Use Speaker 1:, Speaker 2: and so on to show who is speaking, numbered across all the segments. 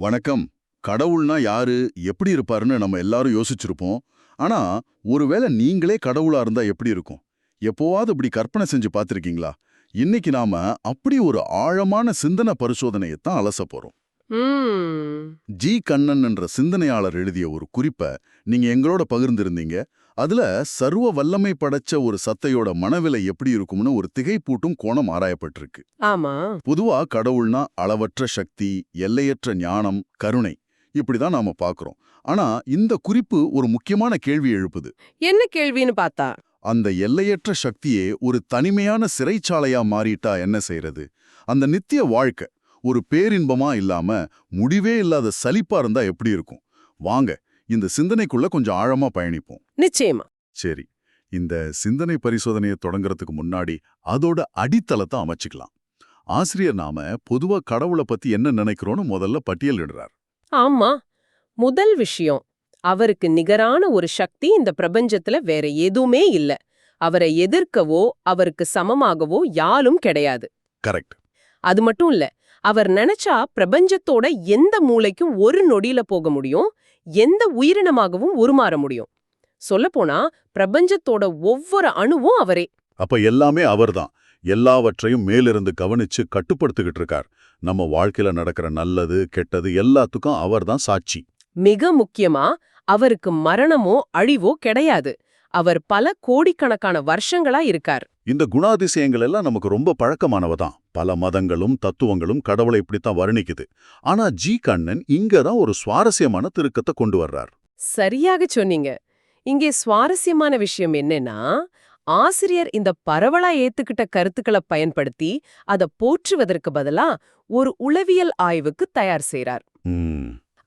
Speaker 1: வணக்கம். கடவுள்னா யாரு? எப்படி இருப்பாருன்னு நம்ம எல்லாரும் யோசிச்சிருப்போம். ஆனா ஒருவேளை நீங்களே கடவுளா இருந்தா எப்படி இருக்கும்? எப்போவாவது இப்படி கற்பனை செஞ்சு பார்த்திருக்கீங்களா? இன்னைக்கு நாம அப்படி ஒரு ஆழமான சிந்தனை பரிசோதனையை தான் அலச போறோம். ஜி கண்ணன் என்ற சிந்தனையாளர் எழுதிய ஒரு குறிப்பை நீங்க எங்களோட பகிர்ந்திருந்தீங்க. அதுல சர்வ வல்லமை படைச்ச ஒரு சத்தையோட மனவிலை எப்படி இருக்கும்னு ஒரு திகைப்பூட்டும் கோணம் ஆராயப்பட்டிருக்கு.
Speaker 2: ஆமா.
Speaker 1: பொதுவா கடவுள்னா அளவற்ற சக்தி எல்லையற்ற ஞானம் கருணை இப்படிதான் நாம பார்க்கறோம் ஆனா இந்த குறிப்பு ஒரு முக்கியமான கேள்வி எழுப்புது.
Speaker 2: என்ன கேள்வின்னு பார்த்தா?
Speaker 1: அந்த எல்லையற்ற சக்தியே ஒரு தனிமையான சிறைச்சாலையா மாறிட்டா என்ன செய்யறது அந்த நித்திய வாழ்க்கை ஒரு பேரின்பமா இல்லாம முடிவே இல்லாத சலிப்பா இருந்தா எப்படி இருக்கும்? வாங்க இந்த சிந்தனைக்குள்ள கொஞ்சம் ஆழமா பயணிப்போம்.
Speaker 2: நிச்சயமா.
Speaker 1: சரி இந்த சிந்தனை பரிசோதனையை தொடங்குறதுக்கு முன்னாடி அதோட அடித்தளத்தை அமைச்சுக்கலாம். ஆசிரியர் நாம பொதுவா கடவுளை பத்தி என்ன நினைக்கிறோம்னு முதல்ல பட்டியலிடுறார்
Speaker 2: ஆமா முதல் விஷயம் அவருக்கு நிகரான ஒரு சக்தி இந்த பிரபஞ்சத்துல வேற எதுவுமே இல்ல. அவரை எதிர்க்கவோ அவருக்கு சமமாகவோ யாரும் கிடையாது.
Speaker 1: கரெக்ட்.
Speaker 2: அது மட்டும் இல்ல அவர் நினைச்சா பிரபஞ்சத்தோட எந்த மூலைக்கும் ஒரு நொடியில போக முடியும். எந்த உயிரினமாகவும் உருமாற முடியும். சொல்லப்போனா பிரபஞ்சத்தோட ஒவ்வொரு அணுவும் அவரே.
Speaker 1: அப்ப எல்லாமே அவர்தான். எல்லாவற்றையும் மேலிருந்து கவனிச்சு கட்டுப்படுத்திக்கிட்டு இருக்கார். நம்ம வாழ்க்கையில நடக்கிற நல்லது கெட்டது எல்லாத்துக்கும் அவர்தான் சாட்சி.
Speaker 2: மிக முக்கியமா அவருக்கு மரணமோ அழிவோ கிடையாது. அவர் பல கோடிக்கணக்கான வருஷங்களா இருக்கார்.
Speaker 1: இந்த குணாதிசயங்கள் எல்லாம் நமக்கு ரொம்ப பழக்கமானவ தான் பல மதங்களும் தத்துவங்களும் கடவுளை இப்படித்தான் வர்ணிக்குது. ஆனா ஜி கண்ணன் இங்க தான் ஒரு சுவாரஸ்யமான திருக்கத்தை கொண்டு வர்றார்.
Speaker 2: சரியாக சொன்னீங்க. இங்கே சுவாரஸ்யமான விஷயம் என்னன்னா ஆசிரியர் இந்த பரவலா ஏத்துக்கிட்ட கருத்துக்களை பயன்படுத்தி அதை போற்றுவதற்கு பதிலா ஒரு உளவியல் ஆய்வுக்கு தயார் செய்றார்.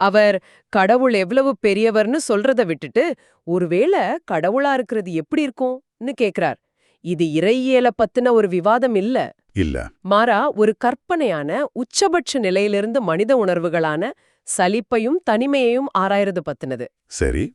Speaker 2: அவர் கடவுள் எவ்வளவு பெரியவர்னு சொல்றத விட்டுட்டு ஒருவேளை கடவுளா இருக்கிறது எப்படி இருக்கும்னு கேக்குறார். இது இறையியல பத்தின ஒரு விவாதம் இல்ல.
Speaker 1: இல்ல.
Speaker 2: மாறா ஒரு கற்பனையான உச்சபட்ச நிலையிலிருந்து மனித உணர்வுகளான சலிப்பையும் தனிமையையும் ஆராயறது பத்தினது.
Speaker 1: சரி.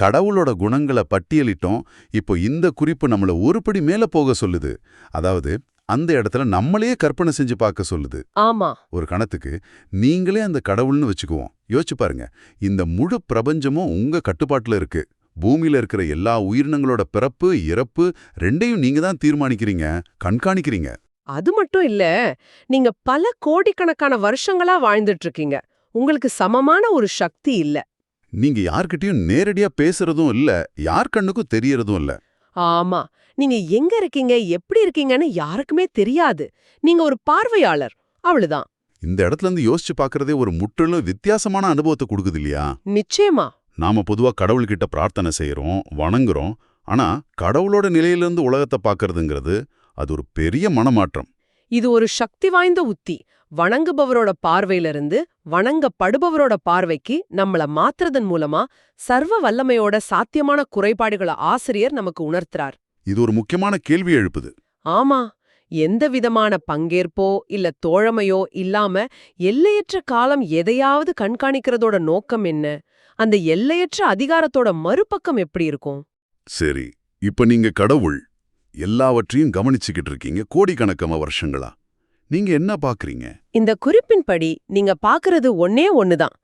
Speaker 1: கடவுளோட குணங்களை பட்டியலிட்டோம். இப்போ இந்த குறிப்பு நம்மள ஒருபடி மேல போக சொல்லுது. அதாவது அந்த இடத்துல நம்மளையே கற்பனை செஞ்சு பார்க்க சொல்லுது.
Speaker 2: ஆமா.
Speaker 1: ஒரு கணத்துக்கு நீங்களே அந்த கடவுள்னு வச்சுக்குவோம். யோசிச்சு பாருங்க. இந்த முழு பிரபஞ்சமும் உங்க கட்டுப்பாட்டுல இருக்கு. பூமியில இருக்கிற எல்லா உயிரினங்களோட பிறப்பு இறப்பு ரெண்டையும் நீங்க தான் தீர்மானிக்கிறீங்க கண்காணிக்கிறீங்க.
Speaker 2: அது மட்டும் இல்ல நீங்க பல கோடிக்கணக்கான வருஷங்களா வாழ்ந்துட்டு இருக்கீங்க உங்களுக்கு சமமான ஒரு சக்தி இல்ல.
Speaker 1: நீங்க யார்கிட்டயும் நேரடியா பேசுறதும் இல்ல யார் கண்ணுக்கும் தெரியறதும் இல்ல.
Speaker 2: ஆமா நீங்க எங்க இருக்கீங்க எப்படி இருக்கீங்கன்னு யாருக்குமே தெரியாது. நீங்க ஒரு பார்வையாளர் அவ்வளவுதான்.
Speaker 1: இந்த இடத்துல இருந்து யோசிச்சு பார்க்கறதே ஒரு முற்றிலும் வித்தியாசமான அனுபவத்தை கொடுக்குது இல்லையா?
Speaker 2: நிச்சயமா.
Speaker 1: நாம பொதுவா கடவுள்கிட்ட பிரார்த்தனை செய்யறோம் வணங்குறோம். ஆனா கடவுளோட நிலையிலிருந்து உலகத்தை பார்க்கறதுங்கிறது அது ஒரு பெரிய மனமாற்றம்.
Speaker 2: இது ஒரு சக்தி வாய்ந்த உத்தி. வணங்குபவரோட பார்வையிலிருந்து வணங்கப்படுபவரோட பார்வைக்கு நம்மள மாத்துறதன் மூலமா சர்வ வல்லமையோட சாத்தியமான குறைபாடுகளை ஆசிரியர் நமக்கு உணர்த்துறார்.
Speaker 1: இது ஒரு முக்கியமான கேள்வி எழுப்புது.
Speaker 2: ஆமா. எந்த விதமான பங்கேற்போ இல்ல தோழமையோ இல்லாம எல்லையற்ற காலம் எதையாவது கண்காணிக்கிறதோட நோக்கம் என்ன? அந்த எல்லையற்ற அதிகாரத்தோட மறுபக்கம் எப்படி இருக்கும்?
Speaker 1: சரி இப்ப நீங்க கடவுள் எல்லாவற்றையும் கவனிச்சுக்கிட்டு இருக்கீங்க கோடிக்கணக்கான வருஷங்களா? நீங்க என்ன பாக்குறீங்க?
Speaker 2: இந்த குறிப்பின்படி நீங்க பாக்குறது ஒன்னே ஒண்ணுதான்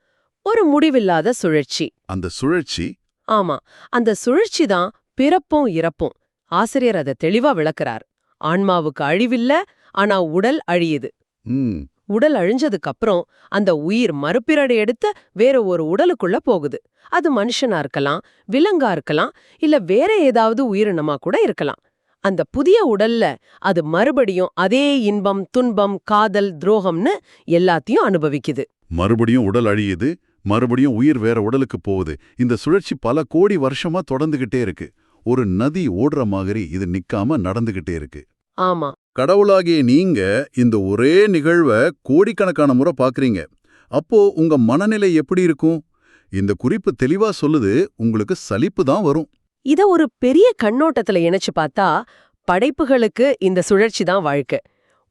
Speaker 2: ஒரு முடிவில்லாத சுழற்சி.
Speaker 1: அந்த சுழற்சி?
Speaker 2: ஆமா அந்த சுழற்சி தான் பிறப்பும் இறப்பும். ஆசிரியர் அதை தெளிவா விளக்குறார். ஆன்மாவுக்கு அழிவில்ல ஆனா உடல் அழியுது.
Speaker 1: ம்.
Speaker 2: உடல் அழிஞ்சதுக்கு அப்புறம் அந்த உயிர் மறுபிறடு எடுத்து வேற ஒரு உடலுக்குள்ள போகுது. அது மனுஷனா இருக்கலாம் விலங்கா இருக்கலாம் இல்ல வேற ஏதாவது உயிரினமா கூட இருக்கலாம். அந்த புதிய உடல்ல அது மறுபடியும் அதே இன்பம் துன்பம் காதல் துரோகம்னு எல்லாத்தையும் அனுபவிக்குது.
Speaker 1: மறுபடியும் உடல் அழியுது மறுபடியும் உயிர் வேற உடலுக்கு போகுது. இந்த சுழற்சி பல கோடி வருஷமா தொடர்ந்துகிட்டே இருக்கு. ஒரு நதி ஓடுற மாதிரி இது நிக்காம நடந்துகிட்டே இருக்கு.
Speaker 2: ஆமா.
Speaker 1: கடவுளாகிய நீங்க இந்த ஒரே நிகழ்வை கோடிக்கணக்கான முறை பாக்குறீங்க. அப்போ உங்க மனநிலை எப்படி இருக்கும்? இந்த குறிப்பு தெளிவா சொல்லுது உங்களுக்கு சலிப்பு தான் வரும்.
Speaker 2: இத ஒரு பெரிய கண்ணோட்டத்துல இணைச்சு பார்த்தா படைப்புகளுக்கு இந்த சுழற்சி தான் வாழ்க்கை.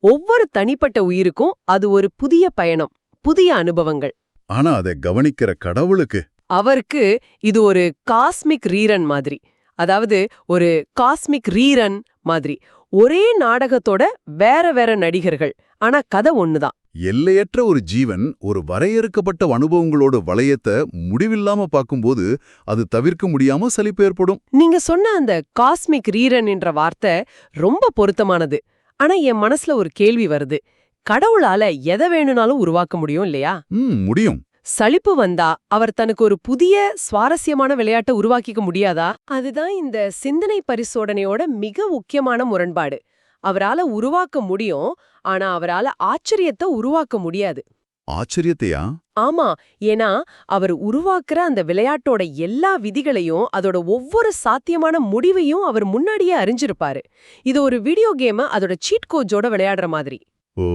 Speaker 2: ஒவ்வொரு தனிப்பட்ட உயிருக்கும் அது ஒரு புதிய பயணம் புதிய அனுபவங்கள்.
Speaker 1: ஆனா அதை கவனிக்கிற கடவுளுக்கு.
Speaker 2: அவருக்கு இது ஒரு காஸ்மிக் ரீரன் மாதிரி. அதாவது ஒரு காஸ்மிக் ரீரன் மாதிரி. ஒரே நாடகத்தோட வேற வேற நடிகர்கள். ஆனா கதை ஒண்ணுதான்.
Speaker 1: எல்லையற்ற ஒரு ஜீவன் ஒரு வரையறுக்கப்பட்ட அனுபவங்களோட வளையத்தை முடிவில்லாம பார்க்கும்போது அது தவிர்க்க முடியாம சலிப்பு ஏற்படும்.
Speaker 2: நீங்க சொன்ன அந்த காஸ்மிக் ரீரன் என்ற வார்த்தை ரொம்ப பொருத்தமானது. ஆனா என் மனசுல ஒரு கேள்வி வருது. கடவுளால எதை வேணும்னாலும் உருவாக்க முடியும் இல்லையா?
Speaker 1: ம் முடியும்.
Speaker 2: சலிப்பு வந்தா அவர் தனக்கு ஒரு புதிய சுவாரஸ்யமான விளையாட்டை உருவாக்கிக்க முடியாதா? அதுதான் இந்த சிந்தனை பரிசோதனையோட மிக முக்கியமான முரண்பாடு. அவரால உருவாக்க முடியும் ஆனா அவரால ஆச்சரியத்தை உருவாக்க முடியாது.
Speaker 1: ஆச்சரியத்தையா?
Speaker 2: ஆமா ஏன்னா அவர் உருவாக்குற அந்த விளையாட்டோட எல்லா விதிகளையும் அதோட ஒவ்வொரு சாத்தியமான முடிவையும் அவர் முன்னாடியே அறிஞ்சிருப்பாரு. இது ஒரு வீடியோ கேம அதோட சீட் கோஜோட விளையாடுற மாதிரி.
Speaker 1: ஓ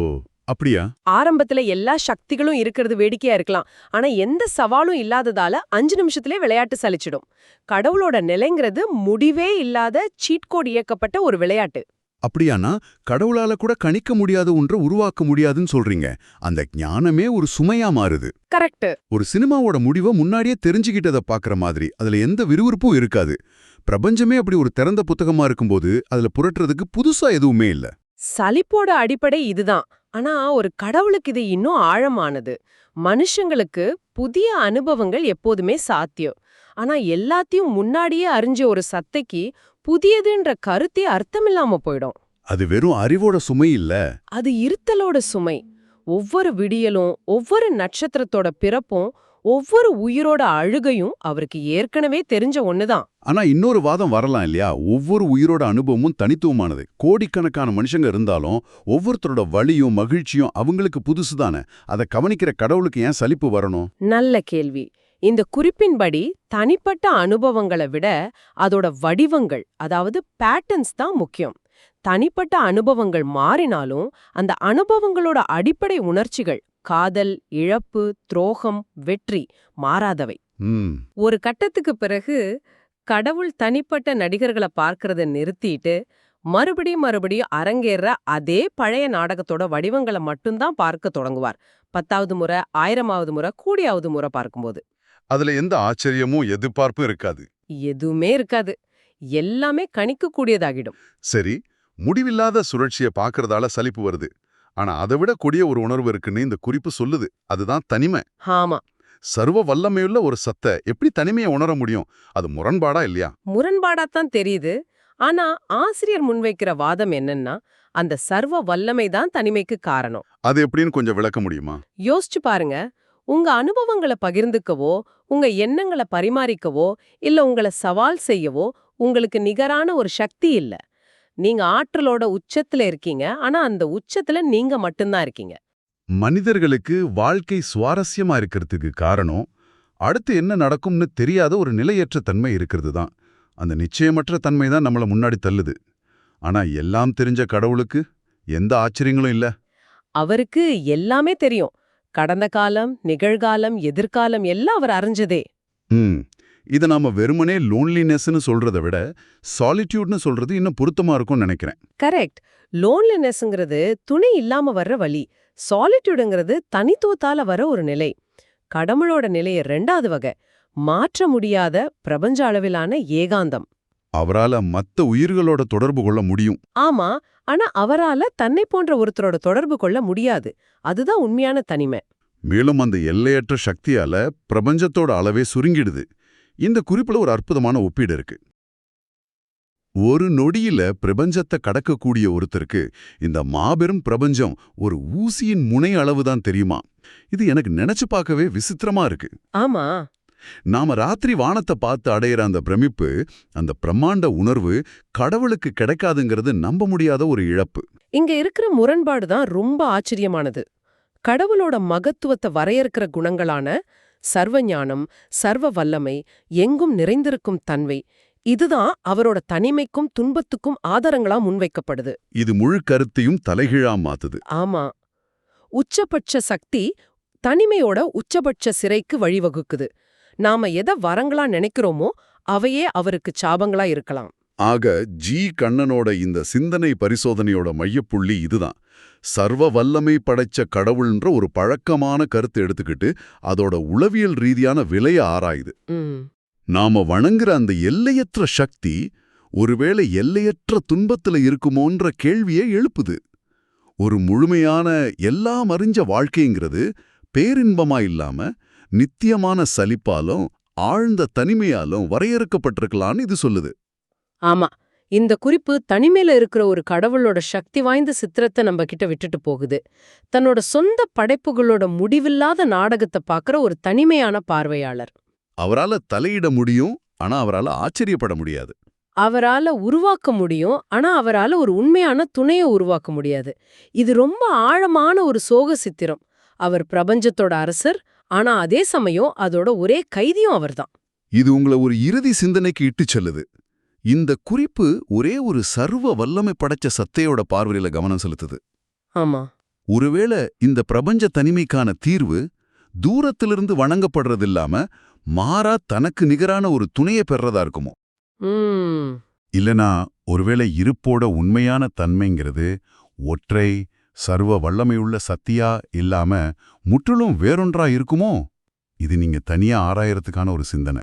Speaker 1: அப்படியா?
Speaker 2: ஆரம்பத்துல எல்லா சக்திகளும் இருக்கிறது வேடிக்கையா இருக்கலாம். ஆனா எந்த சவாலும் இல்லாததால அஞ்சு நிமிஷத்திலே விளையாட்டு சலிச்சிடும். கடவுளோட நிலைங்கிறது முடிவே இல்லாத சீட் கோட் இயக்கப்பட்ட ஒரு விளையாட்டு.
Speaker 1: அப்படியானா? கடவுளால கூட கணிக்க முடியாத ஒன்றை உருவாக்க முடியாதுன்னு சொல்றீங்க. அந்த ஞானமே ஒரு சுமையா மாறுது.
Speaker 2: கரெக்ட்
Speaker 1: ஒரு சினிமாவோட முடிவை முன்னாடியே தெரிஞ்சுக்கிட்டத பாக்குற மாதிரி அதுல எந்த விறுவிறுப்பும் இருக்காது. பிரபஞ்சமே அப்படி ஒரு திறந்த புத்தகமா இருக்கும்போது அதுல புரட்டுறதுக்கு புதுசா எதுவுமே இல்ல.
Speaker 2: சலிப்போட அடிப்படை இதுதான். ஆனா ஒரு கடவுளுக்கு இது இன்னும் ஆழமானது. மனுஷங்களுக்கு புதிய அனுபவங்கள் எப்போதுமே சாத்தியம். ஆனா எல்லாத்தையும் முன்னாடியே அறிஞ்ச ஒரு சத்தைக்கு புதியதுன்ற கருத்தே அர்த்தமில்லாம போயிடும்.
Speaker 1: அது வெறும் அறிவோட சுமை இல்ல.
Speaker 2: அது இருத்தலோட சுமை. ஒவ்வொரு விடியலும் ஒவ்வொரு நட்சத்திரத்தோட பிறப்பும் ஒவ்வொரு உயிரோட அழுகையும் அவருக்கு ஏற்கனவே தெரிஞ்ச ஒண்ணுதான்.
Speaker 1: ஆனா இன்னொரு வாதம் வரலாம் இல்லையா? ஒவ்வொரு உயிரோட அனுபவமும் தனித்துவமானது. கோடிக்கணக்கான மனுஷங்க இருந்தாலும் ஒவ்வொருத்தரோட வலியும் மகிழ்ச்சியும் அவங்களுக்கு புதுசு தானே? அதை கவனிக்கிற கடவுளுக்கு ஏன் சலிப்பு வரணும்?
Speaker 2: நல்ல கேள்வி. இந்த குறிப்பின்படி தனிப்பட்ட அனுபவங்களை விட அதோட வடிவங்கள் அதாவது பேட்டர்ன்ஸ் தான் முக்கியம். தனிப்பட்ட அனுபவங்கள் மாறினாலும் அந்த அனுபவங்களோட அடிப்படை உணர்ச்சிகள் காதல் இழப்பு துரோகம் வெற்றி மாறாதவை. ஒரு கட்டத்துக்கு பிறகு கடவுள் தனிப்பட்ட நடிகர்களை பார்க்கறத நிறுத்திட்டு மறுபடியும் மறுபடியும் அரங்கேற அதே பழைய நாடகத்தோட வடிவங்களை மட்டும்தான் பார்க்க தொடங்குவார். பத்தாவது முறை ஆயிரமாவது முறை கூடியாவது முறை பார்க்கும்போது.
Speaker 1: அதுல எந்த ஆச்சரியமும் எதிர்பார்ப்பும் இருக்காது.
Speaker 2: எதுவுமே இருக்காது. எல்லாமே கணிக்கக்கூடியதாகிடும்.
Speaker 1: சரி முடிவில்லாத சுழற்சியை பார்க்கறதால சலிப்பு வருது. ஆனா அதை விட கொடிய ஒரு உணர்வு இருக்குன்னு இந்த குறிப்பு சொல்லுது. அதுதான் தனிமை.
Speaker 2: ஆமா.
Speaker 1: சர்வ வல்லமையுள்ள ஒரு சத்தை எப்படி தனிமையை உணர முடியும்? அது முரண்பாடா இல்லையா?
Speaker 2: முரண்பாடாத்தான் தெரியுது. ஆனா ஆசிரியர் முன்வைக்கிற வாதம் என்னன்னா அந்த சர்வ வல்லமை தான் தனிமைக்கு காரணம்.
Speaker 1: அது எப்படின்னு கொஞ்சம் விளக்க முடியுமா?
Speaker 2: யோசிச்சு பாருங்க. உங்க அனுபவங்களை பகிர்ந்துக்கவோ உங்க எண்ணங்களை பரிமாறிக்கவோ இல்ல உங்களை சவால் செய்யவோ உங்களுக்கு நிகரான ஒரு சக்தி இல்ல. நீங்க ஆற்றலோட உச்சத்துல இருக்கீங்க. ஆனா அந்த உச்சத்துல நீங்க மட்டும்தான் இருக்கீங்க.
Speaker 1: மனிதர்களுக்கு வாழ்க்கை சுவாரஸ்யமா இருக்கிறதுக்கு காரணம் அடுத்து என்ன நடக்கும்னு தெரியாத ஒரு நிலையற்ற தன்மை இருக்கிறது தான் அந்த நிச்சயமற்ற தன்மை தான் நம்மள முன்னாடி தள்ளுது. ஆனா எல்லாம் தெரிஞ்ச கடவுளுக்கு எந்த ஆச்சரியங்களும் இல்ல.
Speaker 2: அவருக்கு எல்லாமே தெரியும். கடந்த காலம் நிகழ்காலம் எதிர்காலம் எல்லாம் அவர் அறிஞ்சதே.
Speaker 1: ம். இதை நாம வெறுமனே லோன்லினஸ்னு சொல்றதை விட சாலிட்யூட்னு சொல்றது இன்னும் பொருத்தமா இருக்கும்னு நினைக்கிறேன்.
Speaker 2: கரெக்ட் லோன்லினஸ்ங்கிறது துணை இல்லாம வர்ற வழி. சாலிட்யூடுங்கிறது தனித்துவத்தால வர ஒரு நிலை. கடவுளோட நிலைய ரெண்டாவது வகை. மாற்ற முடியாத பிரபஞ்ச அளவிலான ஏகாந்தம்.
Speaker 1: அவரால மத்த உயிர்களோட தொடர்பு கொள்ள முடியும்.
Speaker 2: ஆமா ஆனா அவரால தன்னை போன்ற ஒருத்தரோட தொடர்பு கொள்ள முடியாது. அதுதான் உண்மையான தனிமை.
Speaker 1: மேலும் அந்த எல்லையற்ற சக்தியால பிரபஞ்சத்தோட அளவே சுருங்கிடுது. இந்த குறிப்புல ஒரு அற்புதமான ஒப்பீடு இருக்கு. ஒரு நொடியில பிரபஞ்சத்தை கடக்கக்கூடிய ஒருத்தருக்கு இந்த மாபெரும் பிரபஞ்சம் ஒரு ஊசியின் முனை அளவுதான் தெரியுமா? இது எனக்கு நினைச்சு பார்க்கவே விசித்திரமா இருக்கு.
Speaker 2: ஆமா.
Speaker 1: நாம ராத்திரி வானத்தை பார்த்து அடையிற அந்த பிரமிப்பு அந்த பிரம்மாண்ட உணர்வு கடவுளுக்கு கிடைக்காதுங்கிறது நம்ப முடியாத ஒரு இழப்பு.
Speaker 2: இங்க இருக்கிற முரண்பாடு தான் ரொம்ப ஆச்சரியமானது. கடவுளோட மகத்துவத்தை வரையறுக்கிற குணங்களான சர்வஞானம் சர்வ வல்லமை எங்கும் நிறைந்திருக்கும் தன்மை இதுதான் அவரோட தனிமைக்கும் துன்பத்துக்கும் ஆதாரங்களா முன்வைக்கப்படுது.
Speaker 1: இது முழு கருத்தையும் தலைகீழா மாத்துது.
Speaker 2: ஆமா. உச்சபட்ச சக்தி தனிமையோட உச்சபட்ச சிறைக்கு வழிவகுக்குது. நாம எதை வரங்களா நினைக்கிறோமோ அவையே அவருக்கு சாபங்களா இருக்கலாம்.
Speaker 1: ஆக ஜி கண்ணனோட இந்த சிந்தனை பரிசோதனையோட மையப்புள்ளி இதுதான். சர்வ வல்லமை படைச்ச கடவுள்ன்ற ஒரு பழக்கமான கருத்தை எடுத்துக்கிட்டு அதோட உளவியல் ரீதியான விலைய ஆராயுது. நாம வணங்குற அந்த எல்லையற்ற சக்தி ஒருவேளை எல்லையற்ற துன்பத்துல இருக்குமோன்ற கேள்வியை எழுப்புது. ஒரு முழுமையான எல்லாம் அறிஞ்ச வாழ்க்கைங்கிறது பேரின்பமா இல்லாம நித்தியமான சலிப்பாலும் ஆழ்ந்த தனிமையாலும் வரையறுக்கப்பட்டிருக்கலான்னு இது சொல்லுது.
Speaker 2: ஆமா இந்த குறிப்பு தனிமையில இருக்கிற ஒரு கடவுளோட சக்தி வாய்ந்த சித்திரத்தை நம்ம கிட்ட விட்டுட்டு போகுது. தன்னோட சொந்த படைப்புகளோட முடிவில்லாத நாடகத்தை பார்க்கற ஒரு தனிமையான பார்வையாளர்.
Speaker 1: அவரால தலையிட முடியும் ஆனா அவரால ஆச்சரியப்பட முடியாது.
Speaker 2: அவரால உருவாக்க முடியும் ஆனா அவரால ஒரு உண்மையான துணையை உருவாக்க முடியாது. இது ரொம்ப ஆழமான ஒரு சோக சித்திரம். அவர் பிரபஞ்சத்தோட அரசர் ஆனா அதே சமயம் அதோட ஒரே கைதியும் அவர்தான்.
Speaker 1: இது உங்களை ஒரு இறுதி சிந்தனைக்கு இட்டுச் செல்லுது. இந்த குறிப்பு ஒரே ஒரு சர்வ வல்லமை படைச்ச சத்தையோட பார்வையில கவனம் செலுத்துது.
Speaker 2: ஆமா.
Speaker 1: ஒருவேளை இந்த பிரபஞ்ச தனிமைக்கான தீர்வு தூரத்திலிருந்து வணங்கப்படுறதில்லாம மாறா தனக்கு நிகரான ஒரு துணையை பெறதா இருக்குமோ? இல்லனா ஒருவேளை இருப்போட உண்மையான தன்மைங்கிறது ஒற்றை சர்வ வல்லமையுள்ள சத்தியா இல்லாம முற்றிலும் வேறொன்றா இருக்குமோ? இது நீங்க தனியா ஆராயறதுக்கான ஒரு சிந்தனை.